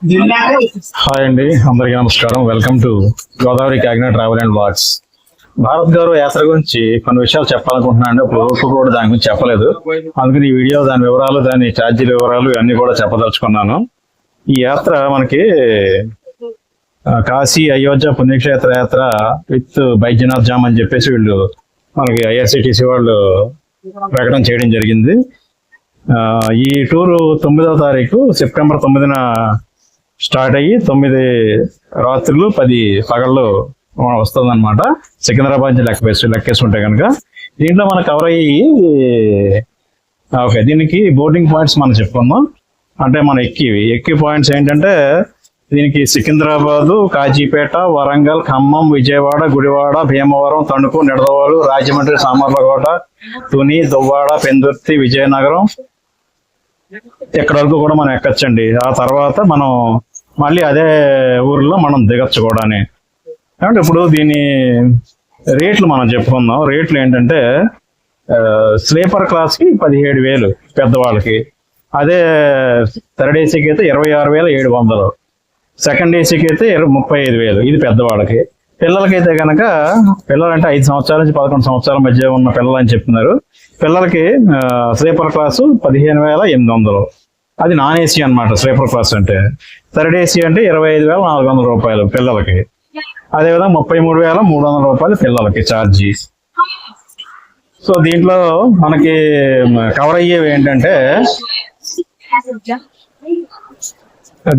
Hi అండి అందరికీ నమస్కారం. Welcome to Godavari Kakinada travel and what's Bharat Gaurav Yatra గురించి కొన్ని విషయాలు చెప్పాలనుకుంటున్నాను. అండి ఇప్పుడు వరకు కూడా దాని గురించి చెప్పలేదు. అందుకని ఈ వీడియో దాని వివరాలు దాని ఛార్జీల వివరాలు ఇవన్నీ కూడా చెప్పదలుచుకున్నాను. ఈ యాత్ర మనకి కాశీ అయోధ్య పుణ్యక్షేత్ర యాత్ర విత్ బైద్యనాథ్ జామ్ అని చెప్పేసి వీళ్ళు మనకి ఐఆర్సిటీసీ వాళ్ళు ప్రకటన చేయడం జరిగింది. ఈ టూరు తొమ్మిదవ తారీఖు సెప్టెంబర్ తొమ్మిదిన స్టార్ట్ అయ్యి తొమ్మిది రాత్రులు పది పగళ్ళు వస్తుంది అనమాట సికింద్రాబాద్ నుంచి లెక్క వేసి లెక్కేసుకుంటే కనుక దీంట్లో మనం కవర్ అయ్యి ఓకే. దీనికి బోర్డింగ్ పాయింట్స్ మనం చెప్పుకుందాం. అంటే మనం ఎక్కివి ఎక్కి పాయింట్స్ ఏంటంటే దీనికి సికింద్రాబాదు కాజీపేట వరంగల్ ఖమ్మం విజయవాడ గుడివాడ భీమవరం తణుకు నిడదవాడు రాజమండ్రి సామర్లకోట తుని దువ్వాడ పెందుర్తి విజయనగరం. ఎక్కడ వరకు కూడా మనం ఎక్కచ్చండి. ఆ తర్వాత మనం మళ్ళీ అదే ఊర్లో మనం దిగచ్చు కూడా అంటే ఇప్పుడు దీని రేట్లు మనం చెప్పుకుందాం. రేట్లు ఏంటంటే స్లీపర్ క్లాస్కి పదిహేడు వేలు పెద్దవాళ్ళకి. అదే థర్డ్ ఏసీకి అయితే ఇరవై ఆరు వేల ఏడు వందలు. సెకండ్ ఏసీకి అయితే ఇరవై ముప్పై ఐదు వేలు ఇది పెద్దవాళ్ళకి. పిల్లలకైతే కనుక పిల్లలంటే ఐదు సంవత్సరాల నుంచి పదకొండు సంవత్సరాల మధ్య ఉన్న పిల్లలు అని చెప్తున్నారు. పిల్లలకి స్లీపర్ క్లాసు పదిహేను వేల ఎనిమిది వందలు. అది నాన్ ఏసీ అనమాట స్లీపర్ క్లాస్ అంటే. థర్డ్ ఏసీ అంటే ఇరవై ఐదు వేల నాలుగు వందల రూపాయలు పిల్లలకి. అదేవిధంగా ముప్పై మూడు వేల మూడు వందల రూపాయలు పిల్లలకి ఛార్జీ. సో దీంట్లో మనకి కవర్ అయ్యేవి ఏంటంటే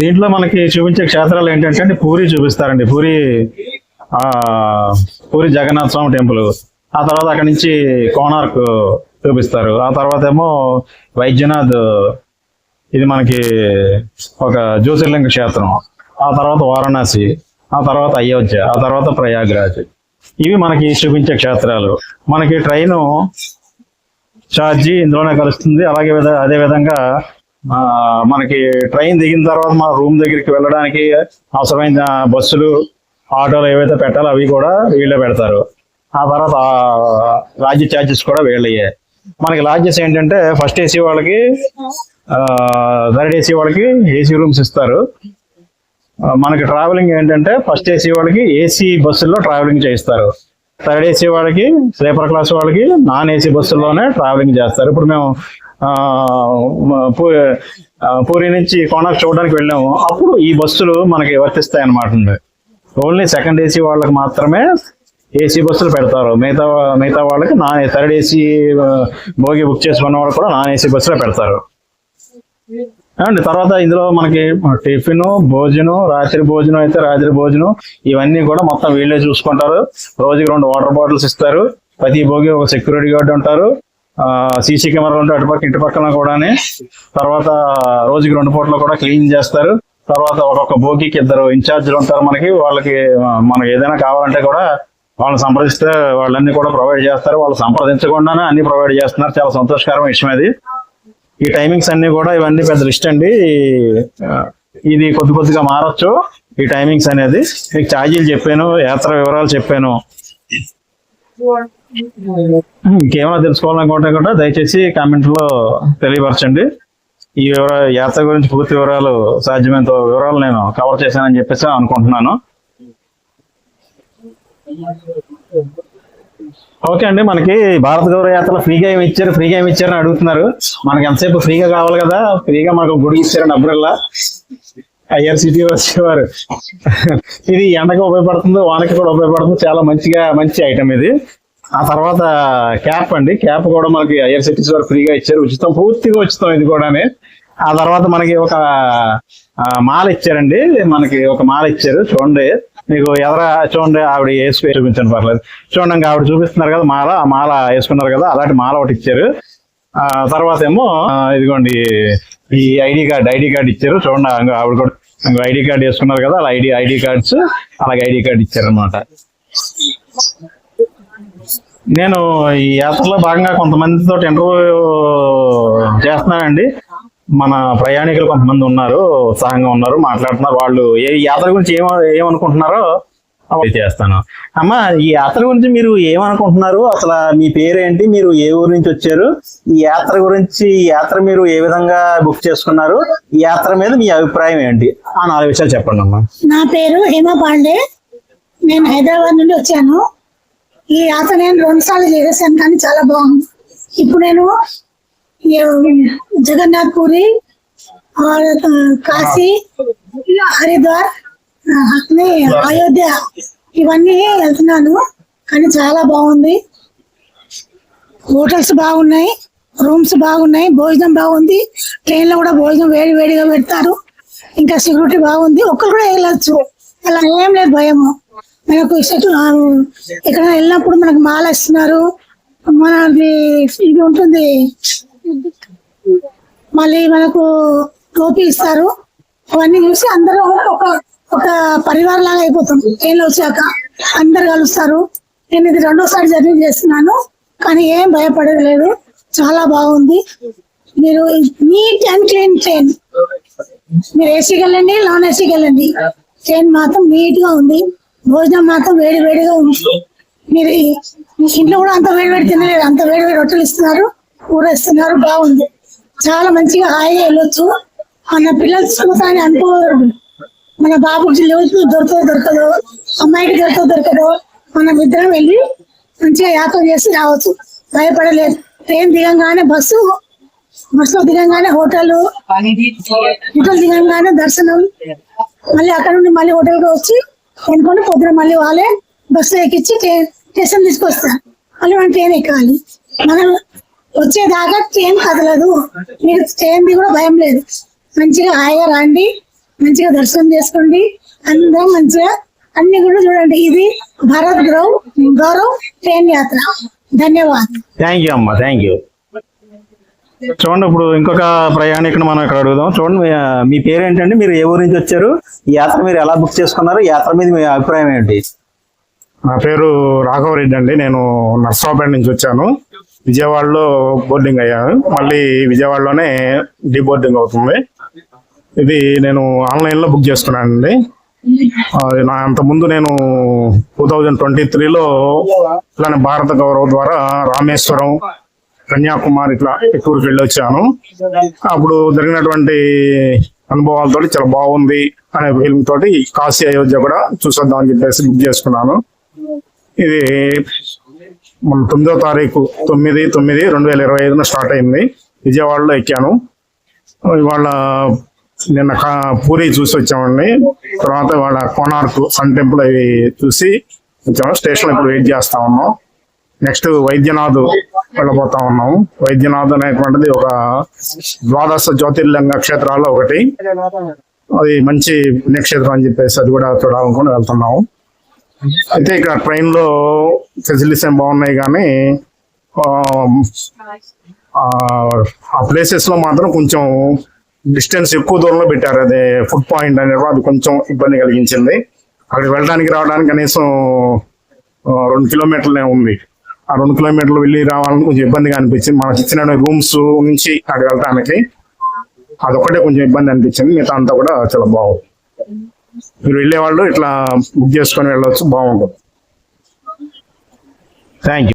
దీంట్లో మనకి చూపించే క్షేత్రాలు ఏంటంటే అంటే పూరి చూపిస్తారండి. పూరి పూరి జగన్నాథ స్వామి టెంపుల్. ఆ తర్వాత అక్కడి నుంచి కోణార్క్ చూపిస్తారు. ఆ తర్వాత ఏమో వైద్యనాథ్ ఇది మనకి ఒక జ్యోతిర్లింగ క్షేత్రం. ఆ తర్వాత వారణాసి ఆ తర్వాత అయోధ్య ఆ తర్వాత ప్రయాగ్రాజ్. ఇవి మనకి చూపించే క్షేత్రాలు. మనకి ట్రైను ఛార్జీ ఇందులోనే కలుస్తుంది. అలాగే విధ- అదే విధంగా మనకి ట్రైన్ దిగిన తర్వాత మన రూమ్ దగ్గరికి వెళ్ళడానికి అవసరమైన బస్సులు ఆటోలు ఏవైతే పెట్టాలో అవి కూడా వీళ్ళే పెడతారు. ఆ తర్వాత ఆ, రాజ్య ఛార్జెస్ కూడా వీళ్ళయ్యాయి మనకి లాడ్జెస్ ఏంటంటే ఫస్ట్ ఏసీ వాళ్ళకి థర్డ్ ఏసీ వాళ్ళకి ఏసీ రూమ్స్ ఇస్తారు. మనకి ట్రావెలింగ్ ఏంటంటే ఫస్ట్ ఏసీ వాళ్ళకి ఏసీ బస్సుల్లో ట్రావెలింగ్ చేయిస్తారు. థర్డ్ ఏసీ వాళ్ళకి స్లీపర్ క్లాస్ వాళ్ళకి నాన్ ఏసీ బస్సుల్లోనే ట్రావెలింగ్ చేస్తారు. ఇప్పుడు మేము పూ- పూరి నుంచి కోణాక్ చూడడానికి వెళ్ళాము. అప్పుడు ఈ బస్సులు మనకి వర్తిస్తాయి అనమాట ఓన్లీ సెకండ్ ఏసీ వాళ్ళకి మాత్రమే ఏసీ బస్సులు పెడతారు. మిగతా మిగతా వాళ్ళకి నాన్ థర్డ్ ఏసీ భోగి బుక్ చేసుకున్న వాళ్ళు కూడా నాన్ ఏసీ బస్సులో పెడతారు. అండి తర్వాత ఇందులో మనకి టిఫిన్ భోజనం రాత్రి భోజనం అయితే రాత్రి భోజనం ఇవన్నీ కూడా మొత్తం వీళ్ళే చూసుకుంటారు. రోజుకి రెండు వాటర్ బాటిల్స్ ఇస్తారు. ప్రతి భోగి ఒక సెక్యూరిటీ గార్డ్ ఉంటారు. సీసీ కెమెరాలు ఉంటాయి అటుపక్క ఇటు పక్కన కూడానే. తర్వాత రోజుకి రెండు పూటలు కూడా క్లీన్ చేస్తారు. తర్వాత ఒక్కొక్క భోగికి ఇద్దరు ఇన్ఛార్జీలు ఉంటారు మనకి. వాళ్ళకి మనకి ఏదైనా కావాలంటే కూడా వాళ్ళని సంప్రదిస్తే వాళ్ళన్నీ కూడా ప్రొవైడ్ చేస్తారు. వాళ్ళు సంప్రదించకుండానే అన్ని ప్రొవైడ్ చేస్తున్నారు. చాలా సంతోషకరమైన విషయం అది. ఈ టైమింగ్స్ అన్ని కూడా ఇవన్నీ పెద్ద లిస్ట్ అండి. ఇది కొద్ది కొద్దిగా మారచ్చు. ఈ టైమింగ్స్ అనేది మీకు ఛార్జీలు చెప్పాను యాత్ర వివరాలు చెప్పాను. ఇంకేమైనా తెలుసుకోవాలనుకుంటే కూడా దయచేసి కామెంట్లో తెలియపరచండి. ఈ వివర యాత్ర గురించి పూర్తి వివరాలు సాధ్యమైనంత వివరాలు నేను కవర్ చేశానని చెప్పేసి అనుకుంటున్నాను. ఓకే అండి మనకి భారత గౌరవ యాత్రలో ఫ్రీగా ఏమి ఇచ్చారు ఫ్రీగా ఏమి ఇచ్చారని అడుగుతున్నారు. మనకి ఎంతసేపు ఫ్రీగా కావాలి కదా? ఫ్రీగా మనకు గుడి ఇచ్చారండి అప్పుడల్లా ఐఆర్సిటీ వచ్చేవారు ఇది ఎండకు ఉపయోగపడుతుంది వానకి కూడా ఉపయోగపడుతుంది. చాలా మంచిగా మంచి ఐటమ్ ఇది. ఆ తర్వాత క్యాప్ అండి. క్యాప్ కూడా మనకి ఐఆర్సిటీసీ వారు ఫ్రీగా ఇచ్చారు. ఉచితం పూర్తిగా ఉచితం ఇది కూడానే. ఆ తర్వాత మనకి ఒక మాల ఇచ్చారండి. మనకి ఒక మాల ఇచ్చారు. చూడండి. మీకు ఎదర చూడండి ఆవిడ వేసుకు చూపించండి పర్లేదు. చూడండి ఇంకా ఆవిడ చూపిస్తున్నారు కదా మాల మాల వేసుకున్నారు కదా అలాంటి మాల ఒకటి ఇచ్చారు. ఆ తర్వాత ఏమో ఇదిగోండి ఈ ఐడి కార్డ్ ఐడి కార్డ్ ఇచ్చారు. చూడండి ఆవిడ కూడా ఇంకో ఐడి కార్డ్ వేసుకున్నారు కదా అలా ఐడి ఐడి కార్డ్స్ అలాగే ఐడి కార్డ్ ఇచ్చారు అనమాట నేను ఈ యాత్రలో భాగంగా కొంతమందితో ఇంటర్వ్యూ చేస్తున్నానండి. మన ప్రయాణికులు కొంతమంది ఉన్నారు ఉత్సాహంగా ఉన్నారు మాట్లాడుతున్నారు. వాళ్ళు ఏ యాత్ర గురించి ఏమ ఏమనుకుంటున్నారో చేస్తాను. అమ్మ ఈ యాత్ర గురించి మీరు ఏమనుకుంటున్నారు? అసలు మీ పేరేంటి? మీరు ఏ ఊరు నుంచి వచ్చారు? ఈ యాత్ర గురించి ఈ యాత్ర మీరు ఏ విధంగా బుక్ చేసుకున్నారు? ఈ యాత్ర మీద మీ అభిప్రాయం ఏంటి? ఆ నాలుగు విషయాలు చెప్పండి అమ్మా. నా పేరు హేమ పాండే. నేను హైదరాబాద్ నుండి వచ్చాను. ఈ యాత్ర నేను రెండు సార్లు చేసేసాను కానీ చాలా బాగుంది. ఇప్పుడు నేను ఈ జగన్నాథ్ और, काशी కాశీ హరిద్వార్ అయోధ్య. ఇవన్నీ వెళ్తున్నాను కానీ చాలా బాగుంది. హోటల్స్ బాగున్నాయి రూమ్స్ బాగున్నాయి భోజనం బాగుంది. ట్రైన్లో కూడా భోజనం వేడి వేడిగా పెడతారు. ఇంకా సెక్యూరిటీ బాగుంది. ఒక్కరు కూడా వెళ్ళచ్చు. అలా ఏం లేదు భయము. మనకు ఎక్కడ వెళ్ళినప్పుడు మనకు మాల ఇస్తున్నారు. మనది ఇది ఉంటుంది. మళ్ళీ మనకు టోపీ ఇస్తారు. అవన్నీ చూసి అందరూ ఒక ఒక పరివారం లాగా అయిపోతాం ట్రైన్లో వచ్చాక అందరు కలుస్తారు. నేను ఇది రెండోసారి జర్నీ చేస్తున్నాను. కానీ ఏం భయపడలేదు చాలా బాగుంది. మీరు నీట్ అండ్ క్లీన్ ట్రైన్ మీరు ఏసీకి వెళ్ళండి నాన్ ఏసీకి వెళ్ళండి ట్రైన్ మాత్రం నీట్గా ఉంది. భోజనం మాత్రం వేడి వేడిగా ఉంది. మీరు ఇంట్లో కూడా అంత వేడి వేడి తినలేదు. అంత వేడి వేడి రొట్టెలు ఇస్తున్నారు. కూర ఇస్తున్నారు. బాగుంది. చాలా మంచిగా హాయిగా వెళ్ళొచ్చు. మన పిల్లలు చూస్తానే అనుకోరు. మన బాబుకి లేవు దొరకదు దొరకదు అమ్మాయికి దొరకదు దొరకదు మనం ఇద్దరం వెళ్ళి మంచిగా యాత్ర చేసి రావచ్చు. భయపడలేదు. ట్రైన్ దిగంగానే బస్సు బస్సులో దిగంగానే హోటల్ హోటల్ దిగంగానే దర్శనం. మళ్ళీ అక్కడ నుండి మళ్ళీ హోటల్కి వచ్చి కొనుక్కొని పొద్దున మళ్ళీ వాళ్ళే బస్సు ఎక్కించి ట్రైన్ స్టేషన్ తీసుకొస్తారు. మళ్ళీ మనం ట్రైన్ ఎక్కాలి. మనం వచ్చేదాకా ట్రైన్ కదలదు. మీరు ట్రైన్ ది కూడా భయం లేదు. మంచిగా హాయిగా రండి. మంచిగా దర్శనం చేసుకోండి. అందరం మంచిగా అన్ని కూడా చూడండి. ఇది భారత్ గౌరవ్ గౌరవ్ ట్రైన్ యాత్ర. ధన్యవాదాలు. థ్యాంక్ యూ అమ్మా థ్యాంక్ యూ చూడండి ఇప్పుడు ఇంకొక ప్రయాణికుని మనం ఇక్కడ అడుగుదాం. చూడండి మీ- పేరు ఏంటండి మీరు ఏ ఊరు నుంచి వచ్చారు? ఈ యాత్ర మీరు ఎలా బుక్ చేసుకున్నారు? ఈ యాత్ర మీద మీ అభిప్రాయం ఏంటి? నా పేరు రాఘవరెడ్డి అండి. నేను నర్సరావుపేట నుంచి వచ్చాను. విజయవాడలో బోర్డింగ్ అయ్యాను. మళ్ళీ విజయవాడలోనే డీ బోర్డింగ్ అవుతుంది. ఇది నేను ఆన్లైన్లో బుక్ చేసుకున్నానండి. నా అంతకుముందు నేను టూ థౌజండ్ ట్వంటీ త్రీలో ఇట్లానే భారత గౌరవ ద్వారా రామేశ్వరం కన్యాకుమారి ఇట్లా టూర్కి వెళ్ళి వచ్చాను అప్పుడు జరిగినటువంటి అనుభవాలతో చాలా బాగుంది అనే ఫీలింగ్ తోటి కాశీ అయోధ్య కూడా చూసొద్దాం చెప్పేసి బుక్ చేసుకున్నాను. ఇది మన తొమ్మిదో తారీఖు తొమ్మిది తొమ్మిది రెండు వేల ఇరవై ఐదున స్టార్ట్ అయింది. విజయవాడలో ఎక్కాను. ఇవాళ నిన్న పూరి చూసి వచ్చామండి. తర్వాత ఇవాళ కోనార్క్ సన్ టెంపుల్ అవి చూసి వచ్చాము. స్టేషన్ ఇప్పుడు వెయిట్ చేస్తా ఉన్నాం. నెక్స్ట్ వైద్యనాథ్ వెళ్ళబోతా ఉన్నాం. వైద్యనాథ్ అనేటువంటిది ఒక ద్వాదశ జ్యోతిర్లింగ క్షేత్రాల్లో ఒకటి. అది మంచి పుణ్యక్షేత్రం అని చెప్పేసి అది కూడా చూడాలనుకుని వెళ్తున్నాము. అయితే ఇక్కడ ట్రైన్లో ఫెసిలిటీస్ ఏం బాగున్నాయి కానీ ఆ, ప్లేసెస్లో ప్లేసెస్లో మాత్రం కొంచెం డిస్టెన్స్ ఎక్కువ దూరంలో పెట్టారు. అదే ఫుడ్ పాయింట్ అనేది అది కొంచెం ఇబ్బంది కలిగించింది. అక్కడికి వెళ్ళడానికి రావడానికి కనీసం రెండు కిలోమీటర్లే ఉంది. ఆ రెండు కిలోమీటర్లు వెళ్ళి రావాలని కొంచెం ఇబ్బందిగా అనిపించింది. మనకి ఇచ్చిన రూమ్స్ నుంచి అక్కడ వెళ్ళడానికి అదొకటే కొంచెం ఇబ్బంది అనిపించింది. మిగతా అంతా కూడా చాలా బాగుంది. మీరు వెళ్ళే వాళ్ళు ఇట్లా బుక్ చేసుకొని వెళ్ళవచ్చు బాగుంటుంది. Thank you